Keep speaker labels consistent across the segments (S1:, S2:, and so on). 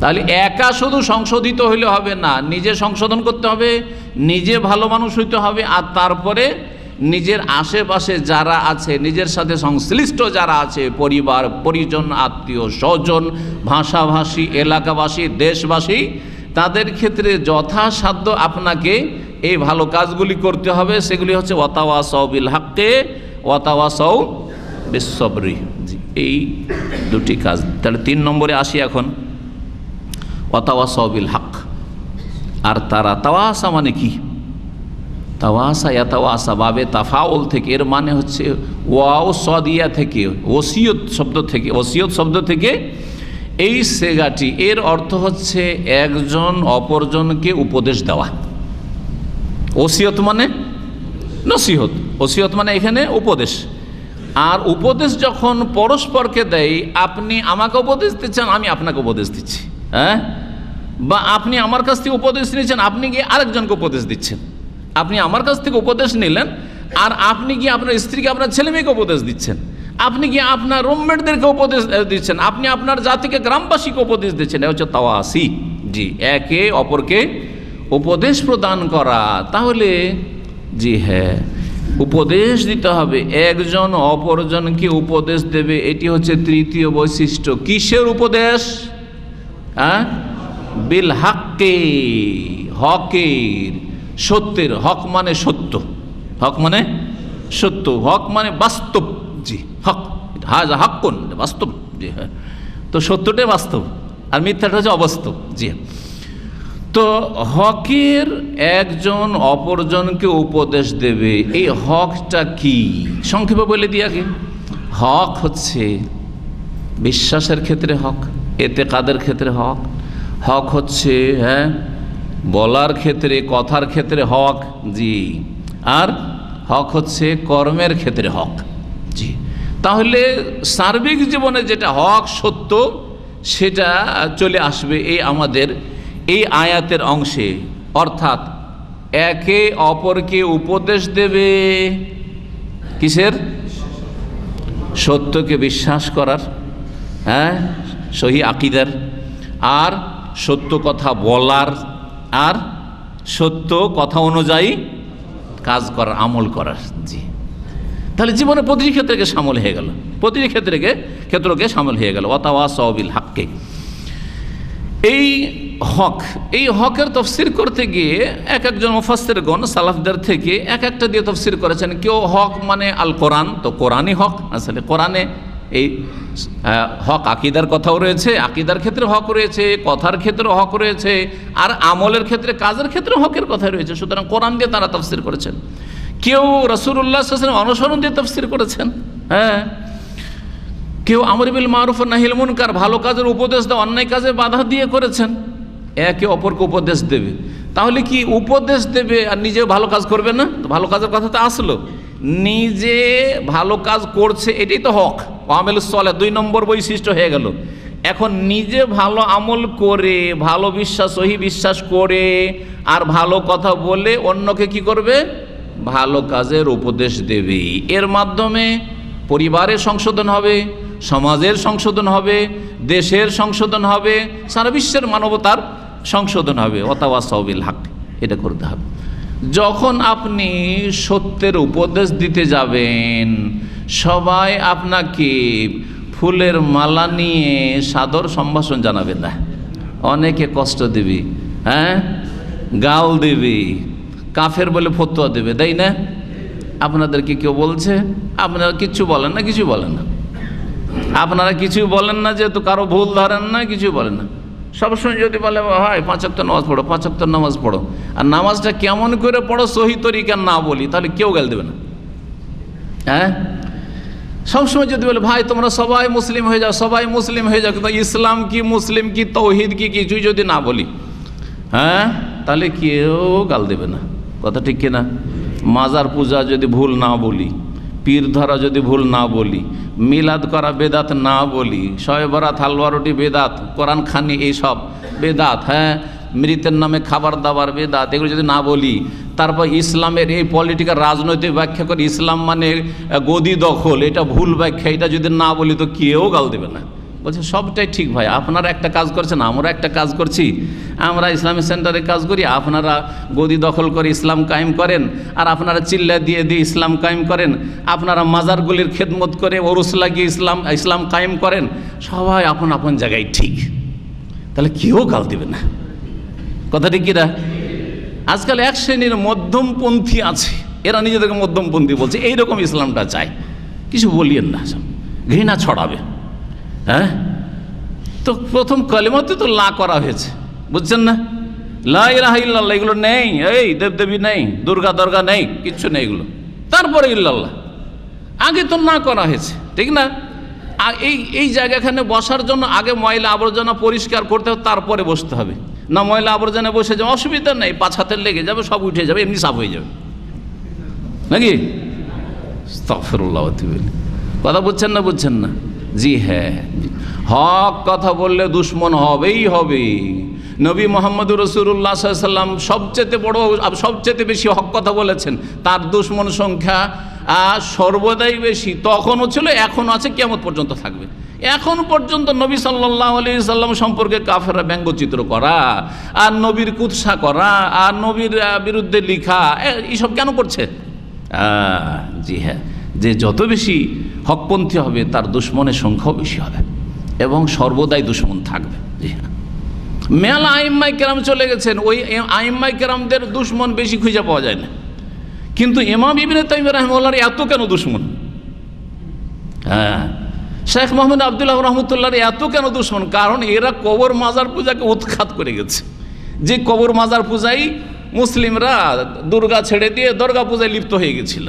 S1: তাহলে একা শুধু সংশোধিত হইলে হবে না, নিজে সংশোধন করতে হবে, নিজে ভালো মানুষ হইতে হবে, আর তারপরে নিজের আশেপাশে যারা আছে, নিজের সাথে সংশ্লিষ্ট যারা আছে, পরিবার, পরিজন, আত্মীয়, স্বজন, ভাষাভাষী, এলাকাবাসী, দেশবাসী, তাদের ক্ষেত্রে যথাসাধ্য আপনাকে এই ভালো কাজগুলি করতে হবে। সেগুলি হচ্ছে ওয়াতাওয়া সবিল হাক্কে ওয়াতাওয়া সৌ বিশ্ববরি এই দুটি কাজ। তাহলে তিন নম্বরে আসি এখন। অতাওয়া সবিল হক আর তারা তাওয়াসা মানে কি? তাওয়াসা ইয়াতাওয়াসা বাবে তাফাউল থেকে, এর মানে হচ্ছে ওয়াও সদিয়া থেকে, ওসিয়ত শব্দ থেকে, ওসিয়ত শব্দ থেকে এই সেগাটি, এর অর্থ হচ্ছে একজন অপরজনকে উপদেশ দেওয়া। ওসিয়ত মানে নসিহত, ওসিয়ত মানে এখানে উপদেশ। আর উপদেশ যখন পরস্পরকে দেয়, আপনি আমাকে উপদেশ দিচ্ছেন, আমি আপনাকে উপদেশ দিচ্ছি। হ্যাঁ? বা আপনি আমার কাছ থেকে উপদেশ নিয়েছেন, আপনি গিয়ে আরেকজনকে উপদেশ দিচ্ছেন। আপনি আমার কাছ থেকে উপদেশ নিলেন, আর আপনি গিয়ে আপনার স্ত্রীকে, আপনার ছেলে মেয়েকে উপদেশ দিচ্ছেন। আপনি গিয়ে আপনার রুমমেটদেরকে উপদেশ দিচ্ছেন। আপনি আপনার জাতিকে, গ্রামবাসীকে উপদেশ দিচ্ছেন। এটা হচ্ছে তাওয়াসি। জি, একে অপরকে উপদেশ প্রদান করা। তাহলে, জি হ্যাঁ উপদেশ দিতে হবে। একজন অপরজনকে উপদেশ দেবে। এটি হচ্ছে তৃতীয় বৈশিষ্ট্য। কিসের উপদেশ? হ্যাঁ? বিল হাক্কে, হকের, সত্যের, হক মানে সত্য। হক মানে সত্য, হক মানে বাস্তব, জি, হক। হাজ হাক্কুন বাস্তব, জি হ্যাঁ। তো সত্যটাই বাস্তব, আর মিথ্যাটা হচ্ছে অবাস্তব, জি। তো হকের একজন অপরজনকে উপদেশ দেবে, এই হকটা কি? সংক্ষেপে বলে দিয়ে আগে। হক হচ্ছে বিশ্বাসের ক্ষেত্রে হক। এতে কাদের ক্ষেত্রে হক। হক হচ্ছে হ্যাঁ বলার ক্ষেত্রে, কথার ক্ষেত্রে হক, জি। আর হক হচ্ছে কর্মের ক্ষেত্রে হক, জি। তাহলে সার্বিক জীবনে যেটা হক সত্য, সেটা চলে আসবে এই আমাদের এই আয়াতের অংশে। অর্থাৎ একে অপরকে উপদেশ দেবে। কিসের? সত্যকে বিশ্বাস করার হ্যাঁ? সহি আকিদার। আর সত্য কথা বলার, আর সত্য কথা অনুযায়ী কাজ করার, আমল করার, জি। তাহলে জীবনে প্রতিটি ক্ষেত্রে সামল হয়ে গেল। প্রতিটি ক্ষেত্রে ক্ষেত্রকে সামল হয়ে গেল। অতাওয়া সবিল হাককে। এই হক, এই হকের তফসির করতে গিয়ে এক একজন মুফাসের গণ সালাফদের থেকে এক একটা দিয়ে তফসির করেছেন। কেউ হক মানে আল কোরআন, তো কোরআনই হক। আসলে কোরআনে এই হক আকিদার কথাও রয়েছে, আকিদার ক্ষেত্রে হক রয়েছে, কথার ক্ষেত্রে হক রয়েছে, আর আমলের ক্ষেত্রে, কাজের ক্ষেত্রে হকের কথা রয়েছে। সুতরাং কোরআন দিয়ে তারা তফসির করেছেন। কেউ রসুল্লাহ অনুসরণ দিয়ে তফসির করেছেন হ্যাঁ? কেউ আমরিবিল মারুফ নাহিল মুনকার ভালো কাজের উপদেশ দেওয়া, অন্যায় কাজে বাধা দিয়ে করেছেন, একে অপরকে উপদেশ দেবে। তাহলে কি উপদেশ দেবে আর নিজে ভালো কাজ করবে না? ভালো কাজের কথা তো আসলো। নিজে ভালো কাজ করছে, এটাই তো হক। আমেল সলে দুই নম্বর বৈশিষ্ট্য হয়ে গেল। এখন নিজে ভালো আমল করে, ভালো বিশ্বাস, সহি বিশ্বাস করে, আর ভালো কথা বলে অন্যকে কি করবে? ভালো কাজের উপদেশ দেবে। এর মাধ্যমে পরিবারের সংশোধন হবে, সমাজের সংশোধন হবে, দেশের সংশোধন হবে, সারা বিশ্বের মানবতার সংশোধন হবে। অতাওয়া সবিল হাক, এটা করতে হবে। যখন আপনি সত্যের উপদেশ দিতে যাবেন, সবাই আপনাকে ফুলের মালা নিয়ে সাদর সম্ভাষণ জানাবে না। অনেকে কষ্ট দেবে হ্যাঁ? গাল দেবে, কাফের বলে ফতোয়া দেবে, তাই না? আপনাদেরকে কেউ বলছে? আপনারা কিচ্ছু বলেন না, কিছু বলেন না। আপনারা কিছু বলেন না, যেহেতু কারও ভুল ধরেন না কিছু বলেন না। সবসময় যদি বলে, হয় পাঁচাত্তর নামাজ পড়ো পাঁচাত্তর নামাজ পড়ো। আর নামাজটা কেমন করে পড়ো, সহি তরিকা না বলি, তাহলে কেউ গেল দেবে না। হ্যাঁ? সবসময় যদি বলে, ভাই, তোমরা সবাই মুসলিম হয়ে যাও, সবাই মুসলিম হয়ে যাও, কিন্তু ইসলাম কি, মুসলিম কি, তৌহিদ কি, কিছুই যদি না বলি হ্যাঁ? তাহলে কেউ গাল দেবে না। কথা ঠিক কিনা? মাজার পূজা যদি ভুল না বলি পীর ধরা যদি ভুল না বলি, মিলাদ করা বেদাত না বলি, শয়েবরা বরাত হালুয়া রুটি বেদাত, কোরআন খানি এইসব বেদাত হ্যাঁ? মৃতের নামে খাবার দাবার বেদাত, এগুলো যদি না বলি, তারপর ইসলামের এই পলিটিক্যাল রাজনৈতিক ব্যাখ্যা করে ইসলাম মানে গদি দখল, এটা ভুল ব্যাখ্যা, এটা যদি না বলি তো কেউ গাল দেবে না। বলছে, সবটাই ঠিক ভাই, আপনারা একটা কাজ করছেন, আমরা একটা কাজ করছি। আমরা ইসলামিক সেন্টারে কাজ করি, আপনারা গদি দখল করে ইসলাম কায়েম করেন, আর আপনারা চিল্লা দিয়ে দিয়ে ইসলাম কায়েম করেন। আপনারা মাজারগুলির খেদমত করে ওরস লাগিয়ে ইসলাম ইসলাম কায়েম করেন। সবাই আপন আপন জায়গায় ঠিক। তাহলে কেউ গাল দেবে না। কথাটি কিরা আজকাল এক শ্রেণির মধ্যমপন্থী আছে, এরা নিজেদেরকে মধ্যমপন্থী বলছে, এইরকম ইসলামটা চায়। কিছু বলিয়েন না, ঘৃণা ছড়াবে। হ্যাঁ? তো প্রথম কলিমতে তো লা করা হয়েছে, বুঝছেন না? লা ইলাহা ইল্লাল্লাহ, এগুলো নেই, এই দেবদেবী নেই, দুর্গা দর্গা নেই, কিচ্ছু নেই এগুলো। তারপরে ইল্লাল্লাহ, আগে তো না করা হয়েছে, ঠিক না? আর এই এই জায়গাখানে বসার জন্য আগে ময়লা আবর্জনা পরিষ্কার করতে হবে, তারপরে বসতে হবে। না ময়লা আবর্জনা বসে যাবে, অসুবিধা নেই, পাঁচ হাতের লেগে যাবে, সব উঠে যাবে, এমনি সাফ হয়ে যাবে। নাকি? স্তফরুল্লাহ কথা বুঝছেন না বুঝছেন না? জি হ্যাঁ। হক কথা বললে দুশ্মন হবেই হবে। নবী মোহাম্মদ রসুল্লাহ সাল্লাম সবচেয়ে বড়, সবচেয়ে বেশি হক কথা বলেছেন। তার দুশ্মন সংখ্যা সর্বদাই বেশি। তখনও ছিল, এখনও আছে কেমন পর্যন্ত থাকবে। এখন পর্যন্ত নবী সাল্লাহ আলি সাল্লাম সম্পর্কে কাফেরা ব্যঙ্গচিত্র করা, আর নবীর কুৎসা করা, আর নবীর বিরুদ্ধে লিখা এইসব কেন করছে? জি হ্যাঁ। যে যত বেশি হকপন্থী হবে, তার দুশ্মনের সংখ্যাও বেশি হবে এবং সর্বদাই দুশ্মন থাকবে। জি হ্যাঁ। মেলা আইম্মাই কেরাম চলে গেছেন, ওই আইম্মাই কেরামদের দুশ্মন বেশি খুঁজে পাওয়া যায় না। কিন্তু ইমাম ইবিনে তাইম রহমুল্লাহর এত কেন দুশ্মন? হ্যাঁ। শেখ মোহাম্মদ আবদুল্লাহ রহমতুল্লাহর এত কেন দুশ্মন? কারণ এরা কবর মাজার পূজাকে উৎখাত করে গেছে। যে কবর মাজার পূজাই মুসলিমরা দুর্গা ছেড়ে দিয়ে দুর্গা পূজায় লিপ্ত হয়ে গেছিল।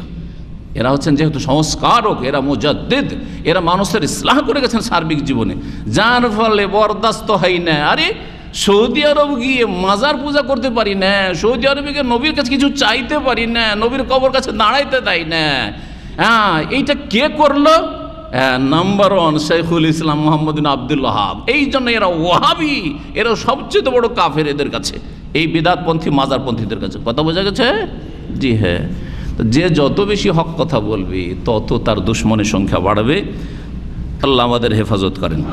S1: এরা হচ্ছেন যেহেতু সংস্কারক, এরা মুজাদ্দিদ, এরা মানুষের ইসলাম করে গেছেন সার্বিক জীবনে। যার ফলে বরদাস্ত হয় না। আরে, সৌদি আরব গিয়ে মাজার পূজা করতে পারি না, সৌদি আরবে গিয়ে নবীর কাছে কিছু চাইতে পারি না, নবীর কবর কাছে দাঁড়াইতে দেয় না। হ্যাঁ এইটা কে করল? নাম্বার ওয়ান শেখুল ইসলাম মোহাম্মদিন আব্দুল ওহাব এই জন্য এরা ওহাবি এরা সবচেয়ে বড় কাফের এদের কাছে। এই বিদাতপন্থী, মাজারপন্থীদের কাছে। কথা বোঝা গেছে? জি হ্যাঁ। যে যত বেশি হক কথা বলবে, তত তার দুশ্মনের সংখ্যা বাড়বে। আল্লাহ আমাদের হেফাজত করেন।